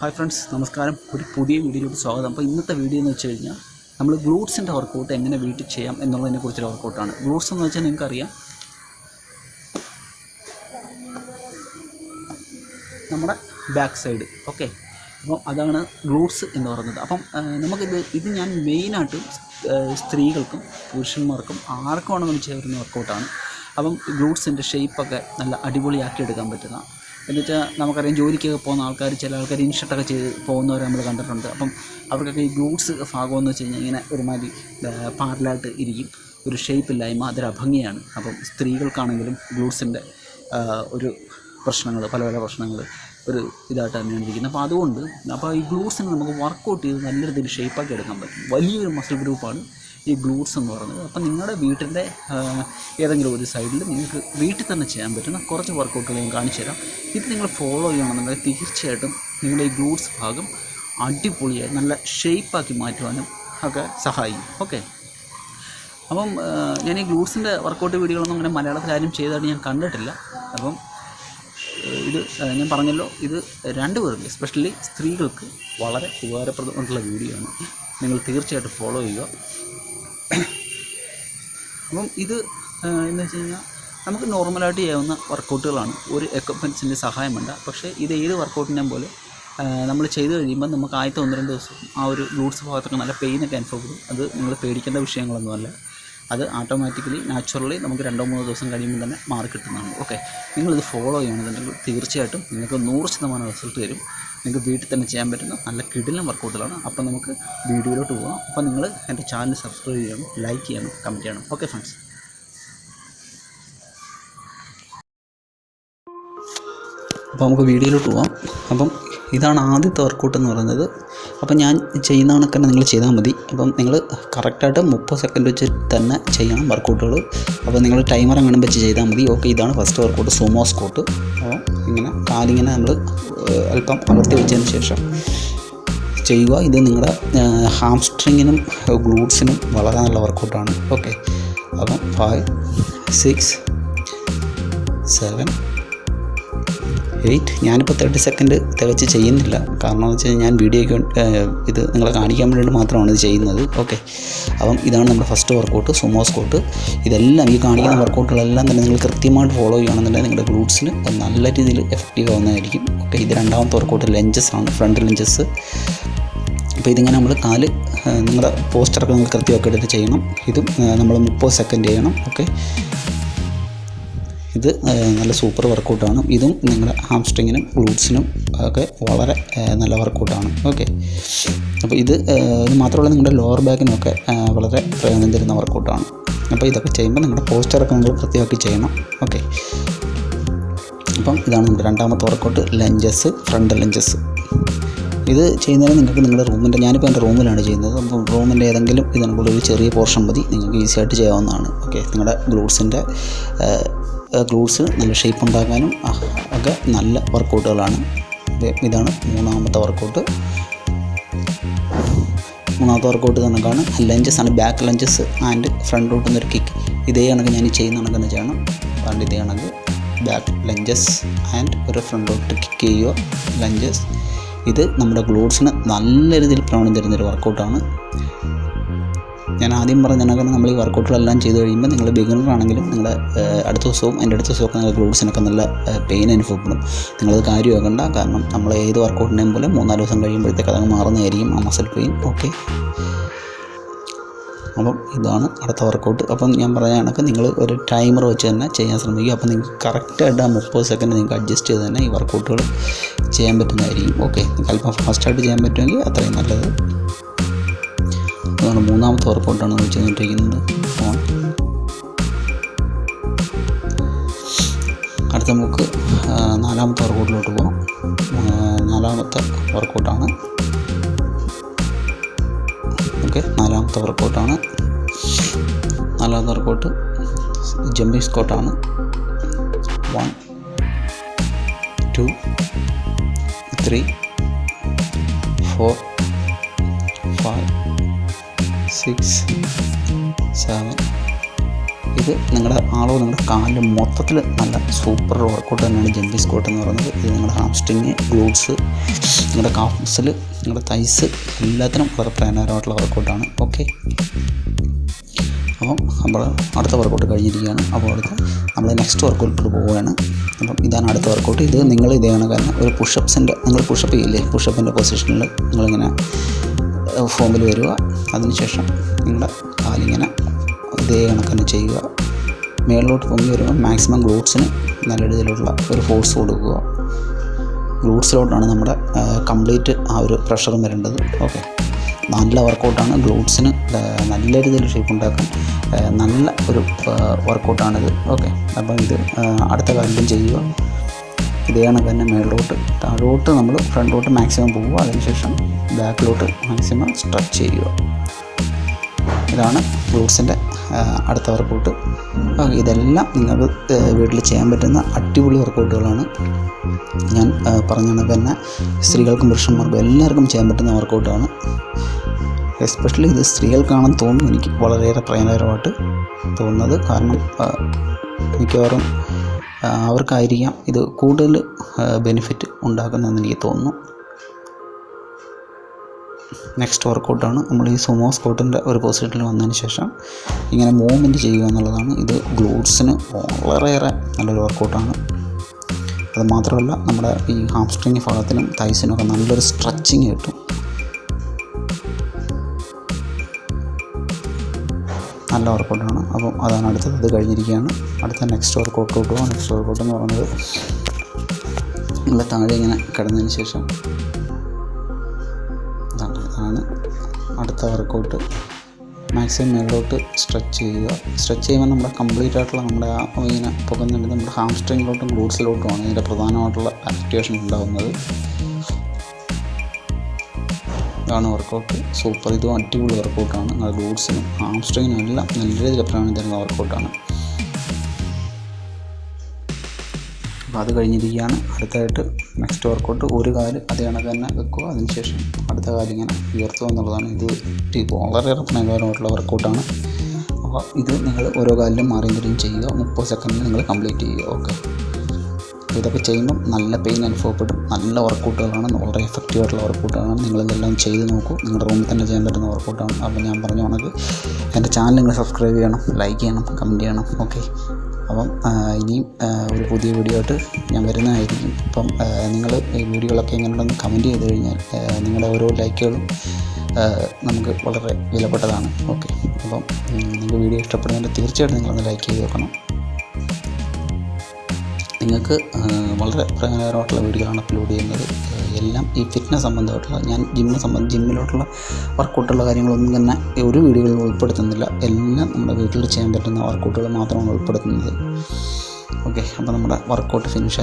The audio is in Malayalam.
ഹായ് ഫ്രണ്ട്സ് നമസ്കാരം. ഒരു പുതിയ വീഡിയോയിലോട്ട് സ്വാഗതം. അപ്പോൾ ഇന്നത്തെ വീഡിയോ എന്ന് വെച്ച് കഴിഞ്ഞാൽ നമ്മൾ ഗ്ലൂട്ട്സിന്റെ വർക്കൗട്ട് എങ്ങനെ വീട്ടിൽ ചെയ്യാം എന്നുള്ളതിനെ കുറിച്ചൊരു വർക്കൗട്ടാണ് ഗ്ലൂട്ട്സ് എന്ന് വെച്ചാൽ നിങ്ങൾക്കറിയാം നമ്മുടെ ബാക്ക് സൈഡ് ഓക്കെ അപ്പോൾ അതാണ് ഗ്ലൂട്ട്സ് എന്ന് പറയുന്നത്. അപ്പം നമുക്കിത് ഇത് ഞാൻ മെയിനായിട്ടും സ്ത്രീകൾക്കും പുരുഷന്മാർക്കും ആർക്കും വേണമെങ്കിലും ചേരുന്ന വർക്കൗട്ടാണ് അപ്പം ഗ്ലൂട്ട്സിന്റെ ഷേപ്പൊക്കെ നല്ല അടിപൊളിയാക്കി എടുക്കാൻ പറ്റുന്ന എന്നുവെച്ചാൽ നമുക്കറിയാം ജോലിക്കൊക്കെ പോകുന്ന ആൾക്കാർ ചില ആൾക്കാർ ഇൻഷർട്ടൊക്കെ ചെയ്ത് പോകുന്നവരെ നമ്മൾ കണ്ടിട്ടുണ്ട്. അപ്പം അവർക്കൊക്കെ ഈ ഗ്ലൂട്ട്സ് ഭാഗമെന്ന് വെച്ച് കഴിഞ്ഞാൽ ഇങ്ങനെ ഒരുമാതിരി പാരലായിട്ട് ഇരിക്കും. ഒരു ഷേപ്പില്ലായ്മ അതൊരു അഭംഗിയാണ്. അപ്പം സ്ത്രീകൾക്കാണെങ്കിലും ഗ്ലൂട്ട്സിന്റെ ഒരു പ്രശ്നങ്ങൾ പല പല പ്രശ്നങ്ങൾ ഒരു ഇതായിട്ട് തന്നെയാണ് ഇരിക്കുന്നത്. അപ്പോൾ അതുകൊണ്ട് അപ്പോൾ ഈ ഗ്ലൂസിനെ നമുക്ക് വർക്കൗട്ട് ചെയ്ത് നല്ല രീതിയിൽ ഷേപ്പാക്കി എടുക്കാൻ പറ്റും. വലിയൊരു മസിൽ ഗ്രൂപ്പാണ് ഈ ഗ്ലൂട്ട്സ് എന്ന് പറയുന്നത്. അപ്പം നിങ്ങളുടെ വീട്ടിന്റെ ഏതെങ്കിലും ഒരു സൈഡിൽ നിങ്ങൾക്ക് വീട്ടിൽ തന്നെ ചെയ്യാൻ പറ്റുന്ന കുറച്ച് വർക്കൗട്ടുകൾ ഞാൻ കാണിച്ചു തരാം. ഇത് നിങ്ങൾ ഫോളോ ചെയ്യണമെന്നുണ്ടെങ്കിൽ തീർച്ചയായിട്ടും നിങ്ങളുടെ ഈ ഗ്ലൂട്ട്സ് ഭാഗം അടിപൊളിയായി നല്ല ഷേപ്പാക്കി മാറ്റുവാനും ഒക്കെ സഹായിക്കും. ഓക്കെ? അപ്പം ഞാൻ ഈ ഗ്ലൂട്ട്സിന്റെ വർക്കൗട്ട് വീഡിയോകളൊന്നും അങ്ങനെ മലയാളത്തിൽ ആരും ചെയ്തതായിട്ട് ഞാൻ കണ്ടിട്ടില്ല. അപ്പം ഇത് ഞാൻ പറഞ്ഞല്ലോ ഇത് രണ്ടുപേർക്ക് എസ്പെഷ്യലി സ്ത്രീകൾക്ക് വളരെ ഉപകാരപ്രദമായിട്ടുള്ള വീഡിയോ ആണ്. നിങ്ങൾ തീർച്ചയായിട്ടും ഫോളോ ചെയ്യുക. അപ്പം ഇത് എന്ന് വെച്ച് കഴിഞ്ഞാൽ നമുക്ക് നോർമലായിട്ട് ചെയ്യാവുന്ന വർക്കൗട്ടുകളാണ്. ഒരു എക്വിപ്മെന്റ്സിന്റെ സഹായം വേണ്ട. പക്ഷേ ഇത് ഏത് വർക്കൗട്ടിനെ പോലെ നമ്മൾ ചെയ്ത് കഴിയുമ്പോൾ നമുക്ക് ആദ്യത്തെ ഒന്ന് രണ്ട് ദിവസം ആ ഒരു ഗ്ലൂട്ട്സ് ഭാഗത്തൊക്കെ നല്ല പെയിനൊക്കെ അനുഭവപ്പെടും. അത് നിങ്ങൾ പേടിക്കേണ്ട വിഷയങ്ങളൊന്നുമല്ല. അത് ഓട്ടോമാറ്റിക്കലി നാച്ചുറലി നമുക്ക് രണ്ടോ മൂന്നോ ദിവസം കഴിയുമ്പോൾ തന്നെ മാറി കിട്ടുന്നതാണ്. ഓക്കെ നിങ്ങളിത് ഫോളോ ചെയ്യണമെന്നുണ്ടെങ്കിൽ തീർച്ചയായിട്ടും നിങ്ങൾക്ക് നൂറ് ശതമാനം റിസൾട്ട് തരും നിങ്ങൾക്ക് വീട്ടിൽ തന്നെ ചെയ്യാൻ പറ്റുന്ന നല്ല കിടിലം വർക്കൗട്ടുകളാണ് അപ്പോൾ നമുക്ക് വീഡിയോയിലോട്ട് പോകാം അപ്പോൾ നിങ്ങൾ എന്റെ ചാനൽ സബ്സ്ക്രൈബ് ചെയ്യണം ലൈക്ക് ചെയ്യണം കമന്റ് ചെയ്യണം. ഓക്കെ ഫ്രണ്ട്സ് അപ്പം ഇതാണ് ആദ്യത്തെ വർക്കൗട്ട് എന്ന് പറയുന്നത്. അപ്പം ഞാൻ ചെയ്യുന്ന കണക്ക് തന്നെ നിങ്ങൾ ചെയ്താൽ മതി. അപ്പം നിങ്ങൾ കറക്റ്റായിട്ട് മുപ്പത് സെക്കൻഡ് വെച്ച് തന്നെ ചെയ്യണം വർക്കൗട്ടുകൾ അപ്പോൾ നിങ്ങൾ ടൈമർ അങ്ങനെ വെച്ച് ചെയ്താൽ മതി. ഓക്കെ ഇതാണ് ഫസ്റ്റ് വർക്കൗട്ട് സുമോ സ്കോട്ട് അപ്പോൾ ഇങ്ങനെ കാലിങ്ങനെ നമ്മൾ അല്പം അകർത്തി വെച്ചതിന് ശേഷം ചെയ്യുക. ഇത് നിങ്ങളുടെ ഹാംസ്ട്രിങ്ങിനും ഗ്ലൂട്ട്സിനും വളരെ നല്ല വർക്കൗട്ടാണ് ഓക്കെ അപ്പം ഫൈവ് സിക്സ് സെവൻ എയ്റ്റ് ഞാനിപ്പോൾ തേർട്ടി സെക്കൻഡ് തികച്ച് ചെയ്യുന്നില്ല. കാരണം എന്ന് വെച്ച് കഴിഞ്ഞാൽ ഞാൻ വീഡിയോയ്ക്ക് ഇത് നിങ്ങളെ കാണിക്കാൻ വേണ്ടിയിട്ട് മാത്രമാണ് ഇത് ചെയ്യുന്നത്. ഓക്കെ അപ്പം ഇതാണ് നമ്മുടെ ഫസ്റ്റ് വർക്കൗട്ട് സുമോ സ്കോട്ട് ഇതെല്ലാം ഈ കാണിക്കുന്ന വർക്കൗട്ടുകളെല്ലാം തന്നെ നിങ്ങൾ കൃത്യമായിട്ട് ഫോളോ ചെയ്യുകയാണെന്നുണ്ടെങ്കിൽ നിങ്ങളുടെ ഗ്ലൂട്ട്സിന് നല്ല രീതിയിൽ എഫക്റ്റീവ് ആവുന്നതായിരിക്കും. ഓക്കെ ഇത് രണ്ടാമത്തെ വർക്കൗട്ട് ലഞ്ചസ് ആണ് ഫ്രണ്ട് ലഞ്ചസ് അപ്പോൾ ഇതിങ്ങനെ നമ്മൾ കാൽ നിങ്ങളുടെ പോസ്റ്ററൊക്കെ നിങ്ങൾ കൃത്യമാക്കി എടുത്ത് ചെയ്യണം. ഇതും നമ്മൾ മുപ്പത് സെക്കൻഡ് ചെയ്യണം. ഓക്കെ ഇത് നല്ല സൂപ്പർ വർക്കൗട്ടാണ്. ഇതും നിങ്ങളുടെ ഹാംസ്ട്രിങ്ങിനും ഗ്ലൂട്ട്സിനും ഒക്കെ വളരെ നല്ല വർക്കൗട്ടാണ്. ഓക്കെ. അപ്പോൾ ഇത് ഇത് മാത്രമല്ല നിങ്ങളുടെ ലോവർ ബാക്കിനൊക്കെ വളരെ പ്രയോജനം തരുന്ന വർക്കൗട്ടാണ്. അപ്പോൾ ഇതൊക്കെ ചെയ്യുമ്പോൾ നിങ്ങളുടെ പോസ്റ്ററൊക്കെ നിങ്ങൾ വൃത്തിയാക്കി ചെയ്യണം. ഓക്കെ. അപ്പം ഇതാണ് നമ്മുടെ രണ്ടാമത്തെ വർക്കൗട്ട് ലഞ്ചസ് ഫ്രണ്ട് ലഞ്ചസ് ഇത് ചെയ്യുന്നതിന് നിങ്ങൾക്ക് നിങ്ങളുടെ റൂമിന്റെ ഞാനിപ്പോൾ എന്റെ റൂമിലാണ് ചെയ്യുന്നത്. അപ്പം റൂമിന്റെ ഏതെങ്കിലും ഇതിനുള്ള ഒരു ചെറിയ പോർഷൻ മതി. നിങ്ങൾക്ക് ഈസി ആയിട്ട് ചെയ്യാവുന്നതാണ്. ഓക്കെ. നിങ്ങളുടെ ഗ്ലൂട്ട്സിന്റെ ഗ്ലൂട്ട്സ് നല്ല ഷേപ്പ് ഉണ്ടാക്കാനും ഒക്കെ നല്ല വർക്കൗട്ടുകളാണ് ഇത് ഇതാണ് മൂന്നാമത്തെ വർക്കൗട്ട് മൂന്നാമത്തെ വർക്കൗട്ട് കണക്കാണ് ലഞ്ചസ് ആണ് back lunges and front root നിന്നൊരു കിക്ക് ഇതേ കണക്ക് ഞാൻ ചെയ്യുന്ന കണക്കെന്ന് ചെയ്യണം. അതുകൊണ്ട് ഇതേ കണക്ക്. ബാക്ക് ലഞ്ചസ് ആൻഡ് ഒരു ഫ്രണ്ട് റൂട്ട് കിക്ക് ചെയ്യുക. ലഞ്ചസ് ഇത് നമ്മുടെ ഗ്ലൂട്ട്സിന് നല്ല രീതിയിൽ പ്രവണം തരുന്നൊരു വർക്കൗട്ടാണ് ഞാൻ ആദ്യം പറഞ്ഞ നമ്മൾ ഈ വർക്കൗട്ടുകളെല്ലാം ചെയ്ത് കഴിയുമ്പോൾ നിങ്ങൾ ബിഗിനർ ആണെങ്കിലും നിങ്ങളുടെ അടുത്ത ദിവസവും എന്റെ അടുത്ത ദിവസമൊക്കെ നിങ്ങൾ ഗ്ലൂട്ട്സിനൊക്കെ നല്ല പെയിൻ അനുഭവപ്പെടും. നിങ്ങളത് കാര്യമാക്കണ്ട. കാരണം നമ്മൾ ഏത് വർക്കൗട്ടിനെയും പോലെ മൂന്നാൽ ദിവസം കഴിയുമ്പോഴത്തേക്ക് അതങ്ങ് മാറുന്നതായിരിക്കും ആ മസിൽ പെയിൻ ഓക്കെ അപ്പം ഇതാണ് അടുത്ത വർക്കൗട്ട് അപ്പം ഞാൻ കണക്ക് നിങ്ങൾ ഒരു ടൈമർ വെച്ച് തന്നെ ചെയ്യാൻ ശ്രമിക്കുക. അപ്പം നിങ്ങൾക്ക് കറക്റ്റായിട്ട് ആ മുപ്പത് സെക്കൻഡ് നിങ്ങൾക്ക് അഡ്ജസ്റ്റ് ചെയ്ത് തന്നെ ഈ വർക്കൗട്ടുകൾ ചെയ്യാൻ പറ്റുന്നതായിരിക്കും. ഓക്കെ നിങ്ങൾക്ക് അല്പം ഫാസ്റ്റായിട്ട് ചെയ്യാൻ പറ്റുമെങ്കിൽ അത്രയും നല്ലത്. അതാണ് മൂന്നാമത്തെ വർക്കൗട്ടാണ് നമ്മൾ ചെയ്തുകൊണ്ടിരിക്കുന്നത് ഓൺ അടുത്ത നമുക്ക് നാലാമത്തെ വർക്കൗട്ടിലോട്ട് പോകാം. നാലാമത്തെ വർക്കൗട്ടാണ് ഓക്കെ നാലാമത്തെ വർക്കൗട്ടാണ് നാലാമത്തെ workout jumping സ്കോട്ടാണ്. One two three four six seven ഇത് നിങ്ങളുടെ ആളോ നിങ്ങളുടെ കാലിൽ മൊത്തത്തിൽ നല്ല സൂപ്പർ വർക്കൗട്ട് തന്നെയാണ് ജമ്പി സ്കോട്ട് എന്ന് പറയുന്നത്. ഇത് നിങ്ങളുടെ ഹാംസ്ട്രിങ് ഗ്ലൂട്ട്സ് നിങ്ങളുടെ കാഫ് മസിൽ നിങ്ങളുടെ തൈസ് എല്ലാത്തിനും വളരെ പ്രയോജനകരമായിട്ടുള്ള വർക്കൗട്ടാണ് ഓക്കെ അപ്പം നമ്മൾ അടുത്ത വർക്കൗട്ട് കഴിഞ്ഞിരിക്കുകയാണ്. അപ്പോൾ അടുത്ത നമ്മൾ നെക്സ്റ്റ് വർക്കൗട്ടിൽ പോവുകയാണ്. അപ്പം ഇതാണ് അടുത്ത വർക്കൗട്ട് ഇത് നിങ്ങൾ ഇതേ കാരണം ഒരു പുഷപ്പ്സിന്റെ നിങ്ങൾ പുഷപ്പ് ചെയ്യില്ലേ? പുഷപ്പിന്റെ പൊസിഷനിൽ നിങ്ങളിങ്ങനെ ഫോമിൽ വരിക. അതിനുശേഷം നിങ്ങളുടെ കാലിങ്ങനെ ഇതേ കണക്കന്നെ ചെയ്യുക. മേളിലോട്ട് പൊങ്ങി വരുമ്പോൾ മാക്സിമം ഗ്ലൂട്ട്സിന് നല്ല രീതിയിലുള്ള ഒരു ഫോഴ്സ് കൊടുക്കുക. ഗ്ലൂട്ട്സിലോട്ടാണ് നമ്മുടെ കംപ്ലീറ്റ് ആ ഒരു പ്രഷറും വരേണ്ടത്. ഓക്കെ നല്ല വർക്കൗട്ടാണ് ഗ്ലൂട്ട്സിന് നല്ല രീതിയിൽ ഷേപ്പ് ഉണ്ടാക്കാൻ നല്ല ഒരു വർക്കൗട്ടാണിത് ഓക്കെ അപ്പം ഇത് അടുത്ത കാര്യം ചെയ്യുക. ഇതേ കണക്ക് തന്നെ മേളിലോട്ട് താഴോട്ട് നമ്മൾ ഫ്രണ്ടിലോട്ട് മാക്സിമം പോവുക. അതിനുശേഷം ബാക്കിലോട്ട് മാക്സിമം സ്ട്രെച്ച് ചെയ്യുക. ഇതാണ് ഗ്ലൂട്ട്സിന്റെ അടുത്ത വർക്കൗട്ട്. ഇതെല്ലാം നിങ്ങൾക്ക് വീട്ടിൽ ചെയ്യാൻ പറ്റുന്ന അടിപൊളി വർക്കൗട്ടുകളാണ്. ഞാൻ പറഞ്ഞ കണക്ക് തന്നെ സ്ത്രീകൾക്കും പുരുഷന്മാർക്കും എല്ലാവർക്കും ചെയ്യാൻ പറ്റുന്ന വർക്കൗട്ടാണ്. എസ്പെഷ്യലി ഇത് സ്ത്രീകൾക്കാണെന്ന് തോന്നുന്നു എനിക്ക് വളരെയേറെ പ്രയോജനകരമായിട്ട് തോന്നുന്നത്. കാരണം മിക്കവാറും അവർക്കായിരിക്കാം ഇത് കൂടുതൽ ബെനിഫിറ്റ് ഉണ്ടാക്കുന്നതെന്ന് എനിക്ക് തോന്നുന്നു. നെക്സ്റ്റ് വർക്കൗട്ടാണ് നമ്മൾ ഈ സുമോ സ്കോട്ടിന്റെ ഒരു പൊസിഷനിൽ വന്നതിന് ശേഷം ഇങ്ങനെ മൂവ്മെന്റ് ചെയ്യുക എന്നുള്ളതാണ്. ഇത് ഗ്ലൂട്ട്സിന് വളരെയേറെ നല്ലൊരു വർക്കൗട്ടാണ് അത് മാത്രമല്ല നമ്മുടെ ഈ ഹാംസ്ട്രിങ് ഭാഗത്തിനും തൈസിനും ഒക്കെ നല്ലൊരു സ്ട്രെച്ചിങ് കിട്ടും. നല്ല വർക്കൗട്ടാണ് അപ്പം അതാണ് അടുത്തത്. ഇത് കഴിഞ്ഞിരിക്കുകയാണ്. അടുത്ത നെക്സ്റ്റ് വർക്കൗട്ട് കിട്ടുമോ നെക്സ്റ്റ് വർക്കൗട്ട് എന്ന് പറയുന്നത് നമ്മൾ താഴെ ഇങ്ങനെ കിടന്നതിന് ശേഷം ഇതാണ്. അടുത്ത വർക്കൗട്ട് മാക്സിമം മേളിലോട്ട് സ്ട്രെച്ച് ചെയ്യുക. സ്ട്രെച്ച് ചെയ്യുമ്പോൾ നമ്മുടെ കംപ്ലീറ്റ് ആയിട്ടുള്ള നമ്മുടെ ആ ഇങ്ങനെ പുകന്നുണ്ട് നമ്മുടെ ഹാംസ്ട്രിങ്ങിലോട്ടും ഗ്ലൂട്ട്സിലോട്ടുമാണ് ഇതിന്റെ പ്രധാനമായിട്ടുള്ള ആക്ടിവേഷൻ ഉണ്ടാകുന്നത്. ഇതാണ് വർക്കൗട്ട് സൂപ്പർ ഇതും അടിപൊളി വർക്കൗട്ടാണ് നിങ്ങളുടെ ഗ്ലൂട്ട്സിനും ഹാംസ്ട്രിങ്ങിനും എല്ലാം നല്ല രീതിയിൽ പ്രാണി തരുന്ന വർക്കൗട്ടാണ് അപ്പോൾ അത് കഴിഞ്ഞിരിക്കുകയാണ്. അടുത്തായിട്ട് നെക്സ്റ്റ് വർക്കൗട്ട് ഒരു കാൽ അതേ കണക്ക് തന്നെ വെക്കുക. അതിനുശേഷം അടുത്ത കാൽ ഇങ്ങനെ ഉയർത്തുക എന്നുള്ളതാണ്. ഇത് വളരെയേറെ പ്രയോജനമായിട്ടുള്ള വർക്കൗട്ടാണ് അപ്പോൾ ഇത് നിങ്ങൾ ഓരോ കാലിലും മാറിയും തിരിയും ചെയ്യുക. മുപ്പത് സെക്കൻഡിൽ നിങ്ങൾ കംപ്ലീറ്റ് ചെയ്യുക. ഓക്കെ ഇതൊക്കെ ചെയ്യുമ്പം നല്ല പെയിൻ അനുഭവപ്പെടും. നല്ല വർക്കൗട്ടുകളാണ് വളരെ എഫക്റ്റീവ് ആയിട്ടുള്ള വർക്കൗട്ടുകളാണ് നിങ്ങളിതെല്ലാം ചെയ്ത് നോക്കൂ. നിങ്ങളുടെ റൂമിൽ തന്നെ ചെയ്യാൻ പറ്റുന്ന വർക്കൗട്ടാണ് അപ്പോൾ ഞാൻ പറഞ്ഞു കണക്ക് എന്റെ ചാനൽ നിങ്ങൾ സബ്സ്ക്രൈബ് ചെയ്യണം ലൈക്ക് ചെയ്യണം കമന്റ് ചെയ്യണം ഓക്കെ അപ്പം ഇനിയും ഒരു പുതിയ വീഡിയോ ആയിട്ട് ഞാൻ വരുന്നതായിരിക്കും. അപ്പം നിങ്ങൾ ഈ വീഡിയോകളൊക്കെ എങ്ങനെയുണ്ടെന്ന് കമന്റ് ചെയ്ത് കഴിഞ്ഞാൽ നിങ്ങളുടെ ഓരോ ലൈക്കുകളും നമുക്ക് വളരെ വിലപ്പെട്ടതാണ് ഓക്കെ അപ്പം നിങ്ങൾക്ക് വീഡിയോ ഇഷ്ടപ്പെടുന്നതിന്റെ തീർച്ചയായിട്ടും നിങ്ങളൊന്ന് ലൈക്ക് ചെയ്ത് വെക്കണം നിങ്ങൾക്ക് വളരെ പ്രയോജനകരമായിട്ടുള്ള വീഡിയോ ആണ് അപ്ലോഡ് ചെയ്യുന്നത്. എല്ലാം ഈ ഫിറ്റ്നസ് സംബന്ധമായിട്ടുള്ള ഞാൻ ജിമ്മ് സംബന്ധ ജിമ്മിലോട്ടുള്ള വർക്കൗട്ടുള്ള കാര്യങ്ങളൊന്നും തന്നെ ഒരു വീഡിയോകളിൽ ഉൾപ്പെടുത്തുന്നില്ല. എല്ലാം നമ്മുടെ വീട്ടിൽ ചെയ്യാൻ പറ്റുന്ന വർക്കൗട്ടുകൾ മാത്രമാണ് ഉൾപ്പെടുത്തുന്നത്. ഓക്കെ അപ്പോൾ നമ്മുടെ വർക്കൗട്ട് ഫിനിഷ്